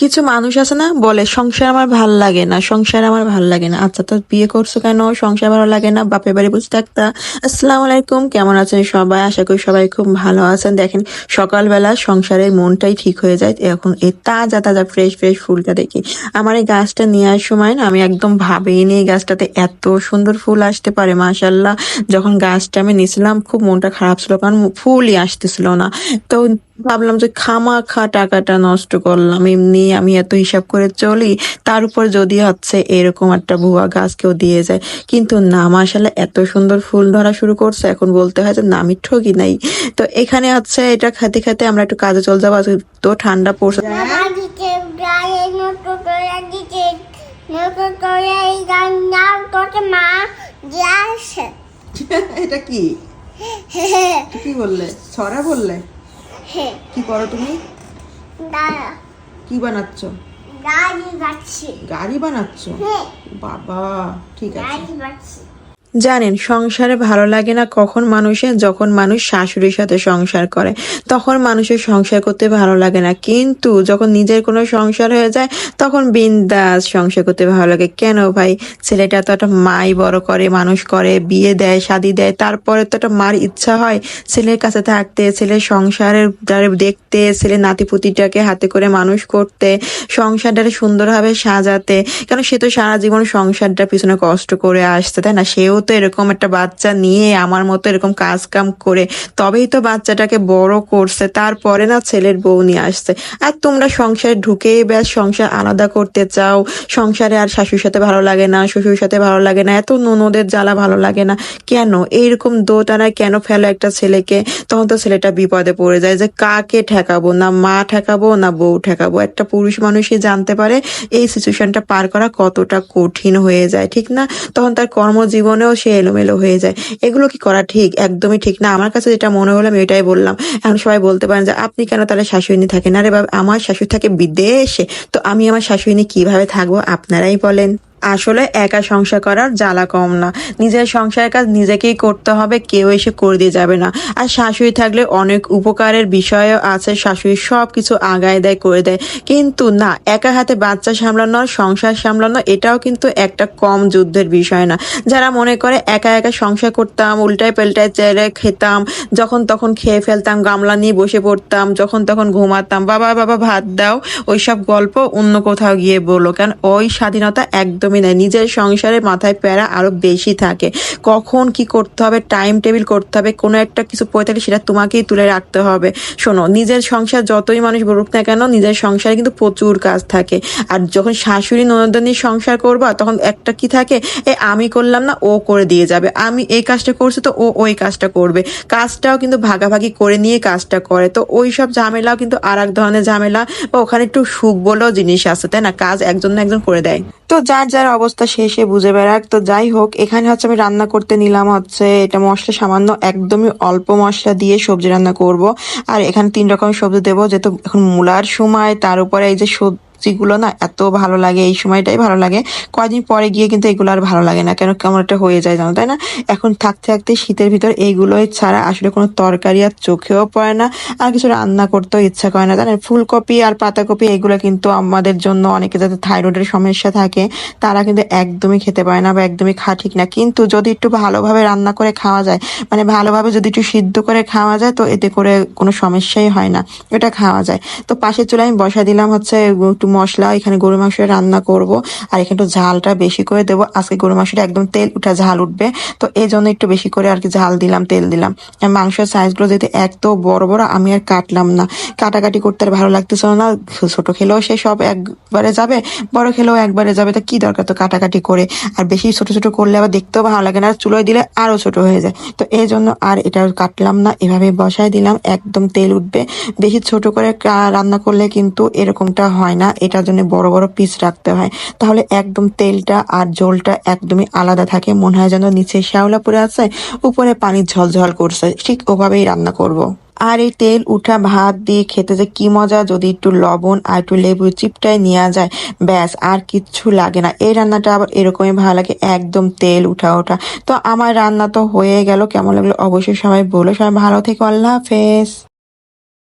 কিছু মানুষ আছে না, বলে, সংসার আমার ভালো লাগে না, সংসার আমার ভালো লাগে না। আচ্ছা তো বিয়ে করছ কেন? সংসার ভালো লাগে না? বাপের বাড়ি বসে থাকতা? আসসালামু আলাইকুম, কেমন আছেন সবাই? আশা করি সবাই খুব ভালো আছেন। দেখেন, সকালবেলা সংসারের মনটাই ঠিক হয়ে যায়, এখন এই তাজা তাজা ফ্রেশ ফ্রেশ ফুলটা দেখি। আমার এই গাছটা নেওয়ার সময় না, আমি একদম ভাবেই এই গাছটাতে এত সুন্দর ফুল আসতে পারে মাশাল্লাহ যখন গাছটা আমি নিয়েছিলাম খুব মনটা খারাপ ছিল, কারণ ফুলই আসতেছিল না। তো ভাবলাম যে খামাখা টাকাটা নষ্ট করলাম, এমনি আমি এত হিসাব করে চলি তার উপর যদি হচ্ছে এরকম একটা ভুয়া গাছ কেউ দিয়ে যায়। কিন্তু না মাসালে এত সুন্দর ফুল ধরা শুরু করছে এখন বলতে হয় যে না আমি ঠকি নাই। তো এখানে হচ্ছে এটা খেতে খেতে আমরা একটু কাজে চল যাব তো ঠান্ডা পড়ছে। নাম এটা কি? কি বললে? ছড়া বললে? কি করো তুমি? দাঁড়া কি বানাচ্ছ? গাড়ি বানাচ্ছ? হ্যাঁ। বাবা ঠিক আছে। জানেন, সংসারে ভালো লাগে না কখন মানুষের, যখন মানুষ শাশুড়ির সাথে সংসার করে। তখন মানুষের সংসার করতে ভালো লাগে না। কিন্তু যখন নিজের কোনো সংসার হয়ে যায়, তখন বিন্দাস সংসার করতে ভালো লাগে। কেন ভাই? ছেলেটা তো একটা মাই বড় করে, মানুষ করে, বিয়ে দেয়, শাদি দেয়, তারপরে তো একটা মার ইচ্ছা হয়। ছেলের কাছে থাকতে, ছেলের সংসারের দেখতে ছেলে নাতিপুতিটাকে হাতে করে মানুষ করতে, সংসারটাকে সুন্দরভাবে সাজাতে। কারণ সে তো সারা জীবন সংসারটার পিছনে কষ্ট করে আসছে, তাই না? সেও তো এরকম একটা বাচ্চা নিয়ে আমার মতো এরকম কাজ কাম করে তবেই তো বাচ্চাটাকে বড় করছে, তারপরে না ছেলের বউ নিয়ে আসছে। আর তোমরা সংসারে ঢুকেই ব্যাস সংসার আলাদা করতে চাও, সংসারে আর শাশুর সাথে ভালো লাগে না শ্বশুর সাথে ভালো লাগে না, এত ননদের জ্বালা ভালো লাগে না। কেন? এইরকম দোটানায় কেন ফেলো একটা ছেলেকে? তখন তো ছেলেটা বিপদে পড়ে যায় যে কাকে ঠেকাবো? না মা ঠেকাবো, না বউ ঠেকাবো? একটা পুরুষ মানুষই জানতে পারে এই সিচুয়েশনটা পার করা কতটা কঠিন হয়ে যায়, ঠিক না? তখন তার কর্মজীবনেও সে এলোমেলো হয়ে যায়। এগুলো কি করা ঠিক? একদমই ঠিক না। আমার কাছে যেটা মনে হলো আমি ওইটাই বললাম। এখন সবাই বলতে পারেন যে, আপনি কেন তাহলে শাশুড়ি থাকেন? আরে বাবা, আমার শাশুড়ি থাকে বিদেশে। তো আমি আমার শাশুড়ি কীভাবে থাকব? আপনারাই বলেন। আসলে একা সংসার করার জ্বালা কম না। নিজের সংসারের কাজ নিজেকেই করতে হবে, কেউ এসে করে দিয়ে যাবে না। আর শাশুড়ি থাকলে অনেক উপকারের বিষয়ও আছে, শাশুড়ি সব কিছু আগায় দেয়, করে দেয়। কিন্তু না, একা হাতে বাচ্চা সামলানো সংসার সামলানো, এটাও কিন্তু একটা কম যুদ্ধের বিষয় না। যারা মনে করে একা একা সংসার করতাম, উল্টায় পাল্টায় চেড়ে খেতাম, যখন তখন খেয়ে ফেলতাম, গামলা নিয়ে বসে পড়তাম, যখন তখন ঘুমাতাম, বাবা বাবা, ভাত দাও, ওইসব গল্প অন্য কোথাও গিয়ে বলো কারণ ওই স্বাধীনতা একদমই নাই নিজের সংসারে মাথায় প্যারা আরও বেশি থাকে। কখন কি করতে হবে টাইম টেবিল করতে হবে, কোনো একটা কিছু পড়ে থাকলে সেটা তোমাকেই তুলে রাখতে হবে। শোনো, নিজের সংসার যতই মানুষ বলুক না কেন, নিজের সংসারে কিন্তু প্রচুর কাজ থাকে। আর যখন শাশুড়ি ননদানি সংসার করবা, তখন একটা কি থাকে, এ আমি করলাম না, ও করে দিয়ে যাবে। আমি এই কাজটা করছি তো ও ওই কাজটা করবে। কাজটাও কিন্তু ভাগাভাগি করে নিয়ে কাজটা করে। তো ওই সব ঝামেলাও কিন্তু আর এক ধরনের ঝামেলা বা ওখানে একটু সুখ বলেও জিনিস আছে, তাই না? কাজ একজন না একজন করে দেয়। তো যার যার অবস্থা শেষে বুঝে বেড়াক। তো যাই হোক, এখানে হচ্ছে আমি রান্না করতে নিলাম হচ্ছে এটা মশলা সামান্য একদমই অল্প মশলা দিয়ে সবজি রান্না করব। আর এখানে তিন রকম সবজি দেবো, যেহেতু এখন মূলার সময়, তার উপরে এই যে সবজিগুলো না এত ভালো লাগে, এই সময়টাই ভালো লাগে। কয়দিন পরে গিয়ে কিন্তু এগুলো আর ভালো লাগে না, কেন কেমন একটা হয়ে যায় জানো, তাই না? এখন থাকতে থাকতে শীতের ভিতর এইগুলোই ছাড়া আসলে কোনো তরকারি আর চোখেও পড়ে না, আর কিছু রান্না করতেও ইচ্ছা করে না, তাই না? ফুলকপি আর পাতাকপি এগুলো কিন্তু আমাদের জন্য অনেকে যাতে থাইরয়েডের সমস্যা থাকে, তারা কিন্তু একদমই খেতে পারে না বা একদমই খা ঠিক না। কিন্তু যদি একটু ভালোভাবে রান্না করে খাওয়া যায় মানে ভালোভাবে যদি একটু সিদ্ধ করে খাওয়া যায়, তো এতে করে কোনো সমস্যাই হয় না, এটা খাওয়া যায়। তো পাশের চুলায় আমি বসা দিলাম হচ্ছে, একটু মশলা, এখানে গরু মাংস রান্না করব। আর এখানে একটু ঝালটা বেশি করে দেবো। আজকে গরু মাংসটা একদম তেল উঠা ঝাল উঠবে। তো এই জন্য একটু বেশি করে আর কি ঝাল দিলাম, তেল দিলাম। মাংসের সাইজগুলো যেতে এত বড় বড়, আমি আর কাটলাম না। কাটাকাটি করতে আর ভালো লাগতেছিল না। ছোট খেলেও সে সব একবারে যাবে, বড় খেলেও একবারে যাবে। তো কি দরকার তো কাটাকাটি করে? আর বেশি ছোট ছোট করলে আবার দেখতেও ভালো লাগে না। আর চুলোয় দিলে আরও ছোট হয়ে যায়। তো এই জন্য আর এটা কাটলাম না। এভাবে বসায় দিলাম, একদম তেল উঠবে। বেশি ছোট করে রান্না করলে কিন্তু এরকমটা হয় না। এটার জন্য বড় বড় পিস রাখতে হয়। তাহলে একদম তেলটা আর ঝোলটা একদমই আলাদা থাকে। মনে হয় যেন নিচে শ্যাওলা পড়ে আছে, উপরে পানি ঝলঝল করছে। ঠিক ওভাবেই রান্না করব। আর এই তেল, উঠা, ভাত দিয়ে খেতে যে কি মজা, যদি একটু লবণ আর একটু লেবু চিপটায় নেওয়া যায়, ব্যাস, আর কিচ্ছু লাগে না। এই রান্নাটা আবার এরকমই ভালো লাগে, একদম তেল, উঠা ওঠা তো আমার রান্না তো হয়ে গেল। কেমন লাগল অবশ্যই সবাই বলো। সবাই ভালো থেকো। আল্লাহ হাফেজ।